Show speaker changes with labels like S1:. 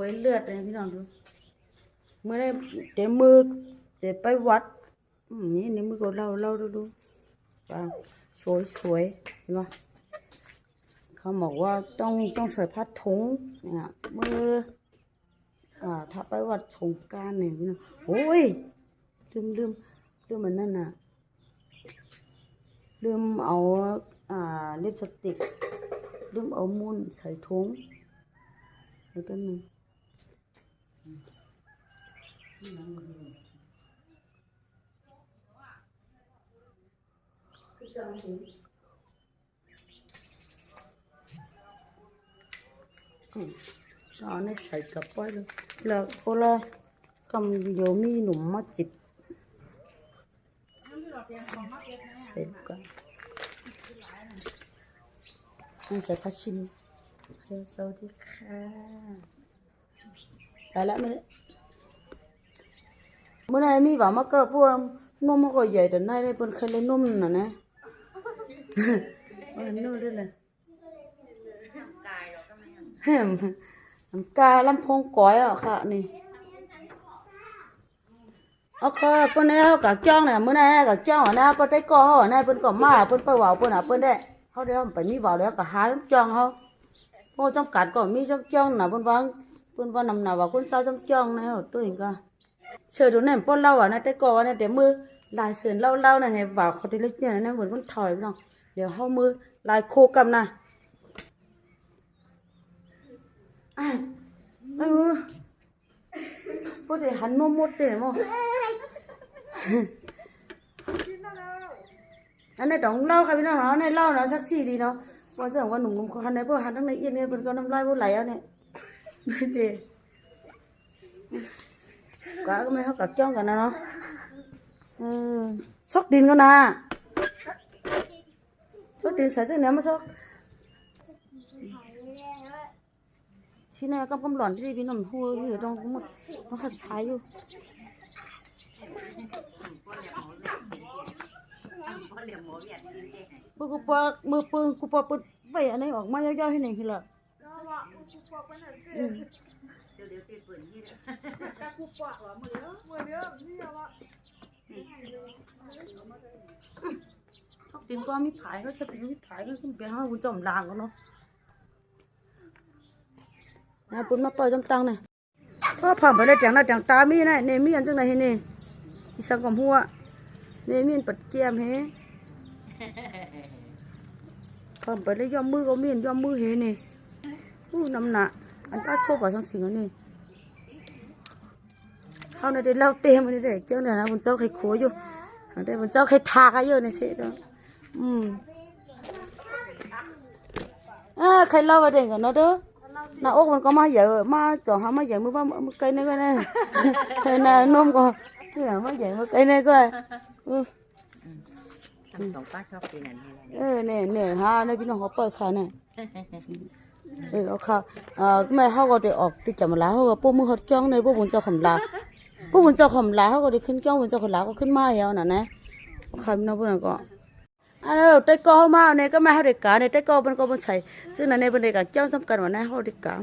S1: วยเลือดเลยพี่น้องดูเมื่อได้เดี๋ยวมือเดี๋ยวไปวัดอืมนี่นี่มือก็เล่าเล่าดูดูว้าวสวยสวยเห็นปะเขาบอกว่าต้องต้องใส่ผ้าถุงเนี่ยมืออ่าถ้าไปวัดสงการเนี่ยพี่น้องโอ้ยลืมลืมลืมมันนั่นน่ะลืมเอาอ่าลิปสติกลืมเอามุนใส่ถุงเดี๋ยวแป๊บนึง เอาในใส่กระป๋าเลยแล้วก็ละกำเดี๋ยมีหนุ่มมาจิบใส่กันให้ใส่ผ้าชิ้นเฮ้ยสวัสดีค่ะ ไปแล้วไม่ได้เมื่อไหร่มีหว่ามาก็พวกนมมันก็ใหญ่แต่ไหนได้เป็นใครเลยนมน่ะนะเออนู่นด้วยเลยแฮมน้ำกาลำโพงก้อยอะค่ะนี่เอาก็เปิ้นได้เขากะจ้องเนี่ยเมื่อไหร่กะจ้องอะนะเปิ้นได้ก่อเขาอะนะเปิ้นก็มาเปิ้นไปว่าเปิ้นอะเปิ้นได้เขาได้ไปมีว่าแล้วก็หาจ้องเขาโอ้จำกัดก็มีจำจ้องนะเพิ่นว่าเพิ่นว่านำหน้าว่าคนเจ้าจำจ้องนะเฮาตัวเอง ก็เชื่อดูแน่ป้นเล่าอะนะแต่ก่อนนะแต่มือลายเสือนเล่าเล่านะไงว่าเขาได้เล็กเนี่ยนะเหมือนมันถอยไปน้องเดี๋ยวเฮามือลายโคกับนะอ้า ยเออบ่ได้หันนมหมดเด้มั้งอันนี้ต้องเล่าค่ะพี่น้องเนาะในเล่าเนาะสักสี่ดีเนาะว่าจะว่าหนุ่มๆคันไหนพวกหันทั้งในเอียนเนี่ยเป็นก็น้ำลายพวกไหลอะเนี่ยเด็กก็ไม่เขากับจ้องกันนะเนาะอืมซอกดินก็นะซอกดินใส่เสื้อเนื้อมาซอกชิ้นนี้ก็กำหล่อนที่พี่น้องหัวอยู่ตรงหมดต้องขัดสายอยู่ปกูปากมือปืนกูปากปืนไฟอันนี้ออกมายาวๆให้หนึ่งทีละอืมชอบดินก็มีผายก็จะเป็นมีผายก็ขึ้นไปห้าคุณจอมลางกันเนาะนะปุ่นมาเปิดจำตังเนี่ยก็ผ่านไปได้จังหน้าจังตามีนะเนี่ยมีอันจังไหนเฮ้เนี่ยอีสังกอมหัวเนี่ยมีอันปัดเกียมเฮ้ผ่านไปได้ย่อมมือก็มีอันย่อมมือเฮ้เนี่ย อู้น้ำหนักอันป้าโซ่ป่าช่องสิงอันนี้เขาเนี่ยได้เล่าเต็มอันนี้ได้เจ้าเนี่ยนะคุณเจ้าใครโคอยู่อันได้คุณเจ้าใครทากอะเยอะในเสียจ้ะอืมอ่าใครเล่าว่าเด็กกันเนาะเด้อหน้าอกมันก็มาเยอะมาจ่อหามาเยอะมือว่ามือไกลนี่ก็ได้เธอหน้านมก็เธอมาเยอะมือไกลนี่ก็เออ
S2: ทำสองป้าชอบกินอันนี้แหละ
S1: เออเนี่ยเนี่ยฮะในพี่น้องเขาเปิดขายน่ะ เออเอาค่ะเอ่อแม่เขาก็ได้ออกติดจำลาเขาก็พวกมือหัดจ้องในพวกบุญเจ้าขมลาพวกบุญเจ้าขมลาเขาก็ได้ขึ้นจ้องบุญเจ้าขมลาก็ขึ้นมาแล้วน่ะนะเอาค่ะพี่น้องพวกนั้นก็เออแต่ก็เขามาเนี่ยก็มาเขาเด็กกาเนี่ยแต่ก็มันก็มันใส่ซึ่งนั่นเป็นเด็กาศเจ้าสำคัญว่านะเขาเด็กกา